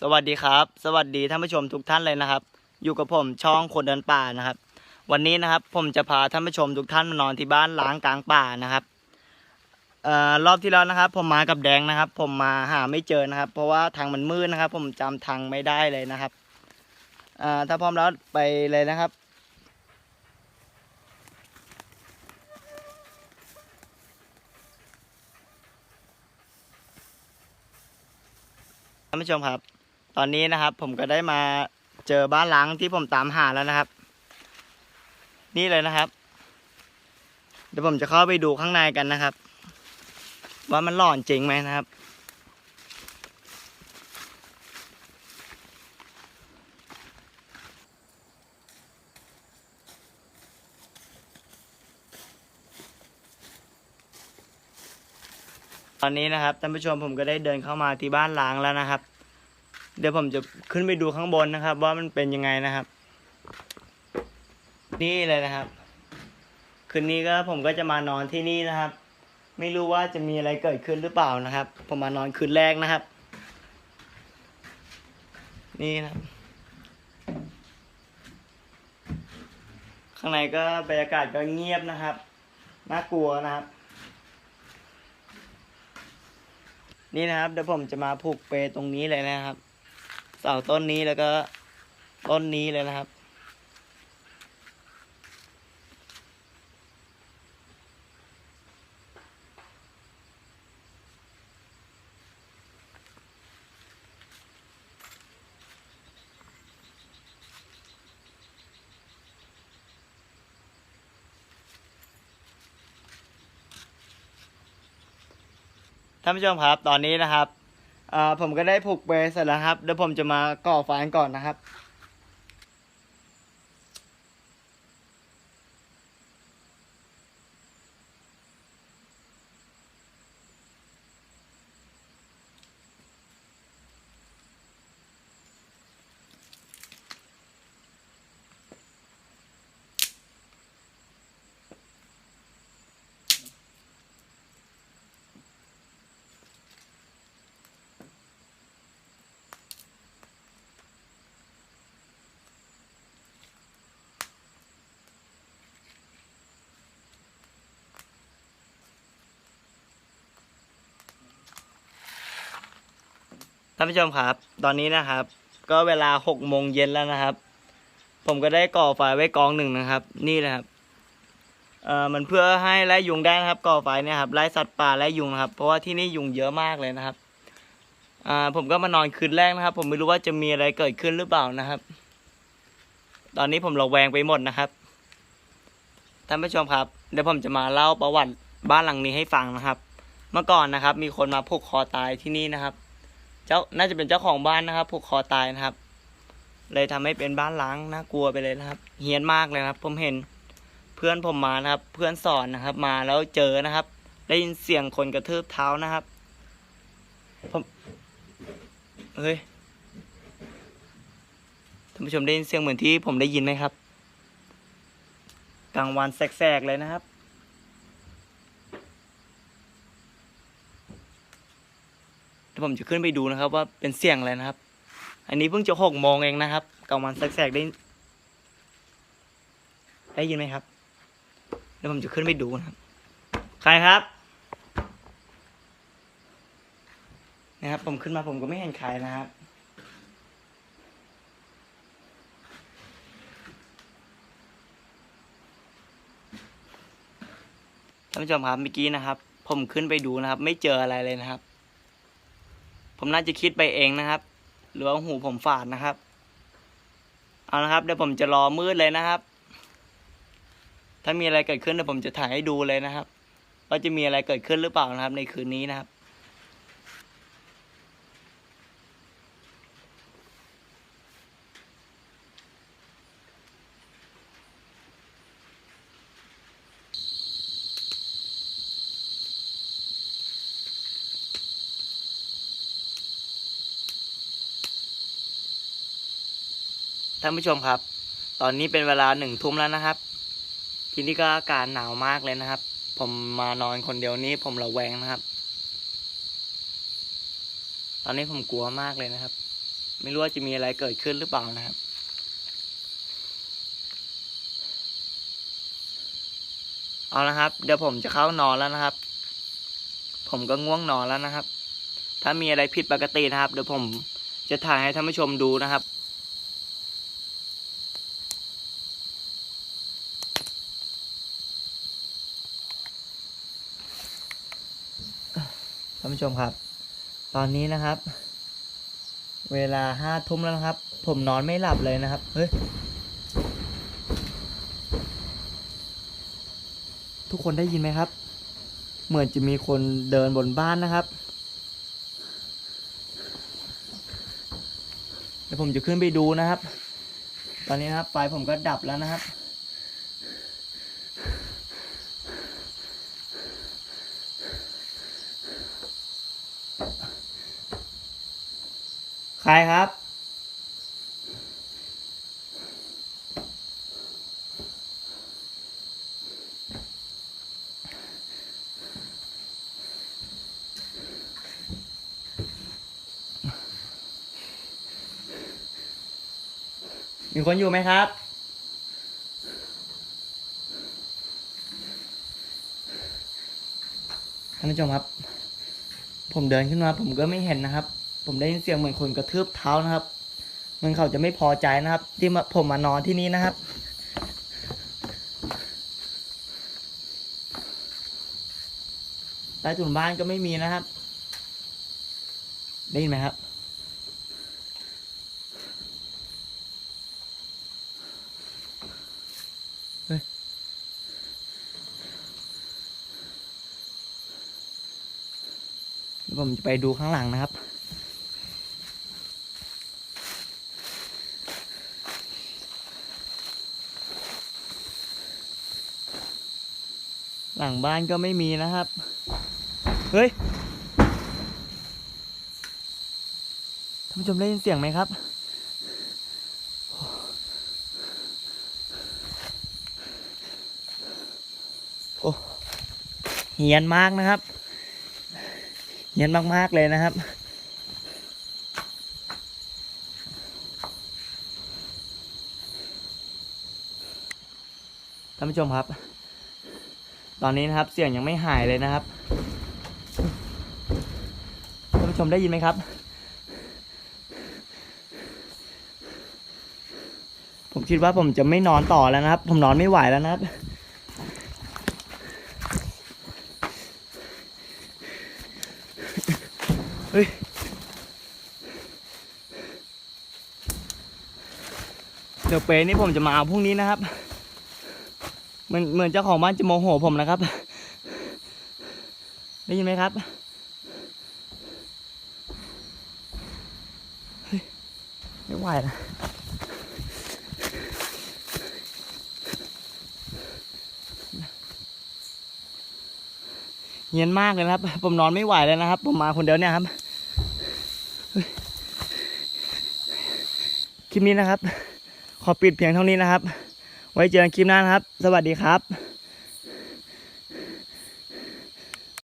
สวัสดีครับ สวัสดีท่านผู้ชมทุกท่านเลยนะครับ อยู่กับผมช่องคนเดินป่านะครับ วันนี้นะครับผมจะพาท่านผู้ชมทุกท่านมานอนที่บ้านล้างกลางป่านะครับเอ่อรอบที่แล้วนะครับ ผมมากับแดงนะครับ ผมมาหาไม่เจอนะครับ เพราะว่าทางมันมืดนะครับ ผมจำทางไม่ได้เลยนะครับเอ่อถ้าพร้อมแล้วไปเลยนะครับ ท่านผู้ชมครับ ตอนนี้นะครับ ผมก็ได้มาเจอบ้านล้างที่ผมตามหาแล้วนะครับ นี่เลยนะครับ เดี๋ยวผมจะเข้าไปดูข้างในกันนะครับ ว่ามันหลอนจริงไหมนะครับตอนนี้นะครับท่านผู้ชมผมก็ได้เดินเข้ามาที่บ้านล้างแล้วนะครับ เดี๋ยวผมจะขึ้นไปดูข้างบนนะครับ ว่ามันเป็นยังไงนะครับ นี่เลยนะครับ คืนนี้ก็ผมก็จะมานอนที่นี่นะครับ ไม่รู้ว่าจะมีอะไรเกิดขึ้นหรือเปล่านะครับ ผมมานอนคืนแรกนะครับ นี่นะครับ ข้างในก็บรรยากาศก็เงียบนะครับน่ากลัวนะครับนี่นะครับเดี๋ยวผมจะมาผูกเปรตรงนี้เลยนะครับ เสาต้นนี้แล้วก็ต้นนี้เลยนะครับ ท่านผู้ชมครับ ตอนนี้นะครับ อ่าผมก็ได้ผูกเบรเสร็จแล้วครับเดี๋ยวผมจะมาก่อไฟก่อนนะครับ ท่านผู้ชมครับ ตอนนี้นะครับ ก็เวลาหกโมงเย็นแล้วนะครับ ผมก็ได้ก่อไฟไว้กองหนึ่งนะครับ นี่นะครับเอ่อมันเพื่อให้ไล่ยุงได้นะครับ ก่อไฟเนี่ยครับไล่สัตว์ป่าไล่ยุงนะครับ เพราะว่าที่นี่ยุงเยอะมากเลยนะครับอ่าผมก็มานอนคืนแรกนะครับ ผมไม่รู้ว่าจะมีอะไรเกิดขึ้นหรือเปล่านะครับ ตอนนี้ผมระแวงไปหมดนะครับท่านผู้ชมครับเดี๋ยวผมจะมาเล่าประวัติบ้านหลังนี้ให้ฟังนะครับ เมื่อก่อนนะครับ มีคนมาผูกคอตายที่นี่นะครับ เจ้าน่าจะเป็นเจ้าของบ้านนะครับผูกคอตายนะครับ เลยทำให้เป็นบ้านล้างน่ากลัวไปเลยนะครับ เฮี้ยนมากเลยครับ ผมเห็นเพื่อนผมมานะครับ เพื่อนสอนนะครับ มาแล้วเจอนะครับ ได้ยินเสียงคนกระทืบเท้านะครับผมเฮ้ยท่านผู้ชมได้ยินเสียงเหมือนที่ผมได้ยินไหมครับกลางวันแสกๆเลยนะครับ เดี๋ยว ผมจะขึ้นไปดูนะครับ ว่าเป็นเสียงอะไรนะครับ อันนี้เพิ่งจะหกโมงเองนะครับกลางวันแสกๆได้ ได้ยินไหมครับเดี๋ยวผมจะขึ้นไปดูนะครับ ใครครับนะครับ ผมขึ้นมาผมก็ไม่เห็นใครนะครับท่านผู้ชมครับเมื่อกี้นะครับ ผมขึ้นไปดูนะครับ ไม่เจออะไรเลยนะครับ ผมน่าจะคิดไปเองนะครับ หรือว่าหูผมฝาดนะครับ เอาละครับเดี๋ยวผมจะรอมืดเลยนะครับ ถ้ามีอะไรเกิดขึ้นเดี๋ยวผมจะถ่ายให้ดูเลยนะครับ ว่าจะมีอะไรเกิดขึ้นหรือเปล่านะครับ ในคืนนี้นะครับ ท่านผู้ชมครับ ตอนนี้เป็นเวลาหนึ่งทุ่มแล้วนะครับ ที่นี่ก็อากาศหนาวมากเลยนะครับ ผมมานอนคนเดียวนี้ผมระแวงนะครับ ตอนนี้ผมกลัวมากเลยนะครับ ไม่รู้ว่าจะมีอะไรเกิดขึ้นหรือเปล่านะครับเอาละครับ เดี๋ยวผมจะเข้านอนแล้วนะครับ ผมก็ง่วงนอนแล้วนะครับ ถ้ามีอะไรผิดปกตินะครับ เดี๋ยวผมจะถ่ายให้ท่านผู้ชมดูนะครับ ท่านผู้ชมครับ ตอนนี้นะครับ เวลาห้าทุ่มแล้วนะครับ ผมนอนไม่หลับเลยนะครับ เฮ้ย ทุกคนได้ยินไหมครับ เหมือนจะมีคนเดินบนบ้านนะครับเดี๋ยวผมจะขึ้นไปดูนะครับ ตอนนี้นะครับไฟผมก็ดับแล้วนะครับ ใครครับมีคนอยู่ไหมครับ ท่านผู้ชมครับ ผมเดินขึ้นมาผมก็ไม่เห็นนะครับ ผมได้ยินเสียงเหมือนคนกระทืบเท้านะครับเหมันเขาจะไม่พอใจนะครับ ที่มาผมมานอนที่นี่นะครับใต้ถุนบ้านก็ไม่มีนะครับ ได้ยินไหมครับเดี๋ยผมจะไปดูข้างหลังนะครับ หลังบ้านก็ไม่มีนะครับ เฮ้ย ท่านผู้ชมได้ยินเสียงไหมครับ โอ้เฮียนมากนะครับเย็นมากๆเลยนะครับท่านผู้ชมครับ ตอนนี้นะครับเสียงยังไม่หายเลยนะครับท่านผู้ชมได้ยินไหมครับ ผมคิดว่าผมจะไม่นอนต่อแล้วนะครับ ผมนอนไม่ไหวแล้วนะครับเฮ้ยเดี๋ยวเปรนี่ผมจะมาเอาพรุ่งนี้นะครับ มือนเหมือนเจ้าของบ้านจะโมโหผมนะครับ ได้ยินไหมครับไม่ไหวแล้วเย็นมากเลยนะครับ ผมนอนไม่ไหวเลยนะครับ ผมมาคนเดียวเนี่ยครับคลิปนี้นะครับ ขอปิดเพียงเท่านี้นะครับ ไว้เจอกันคลิปหน้านะครับ สวัสดีครับ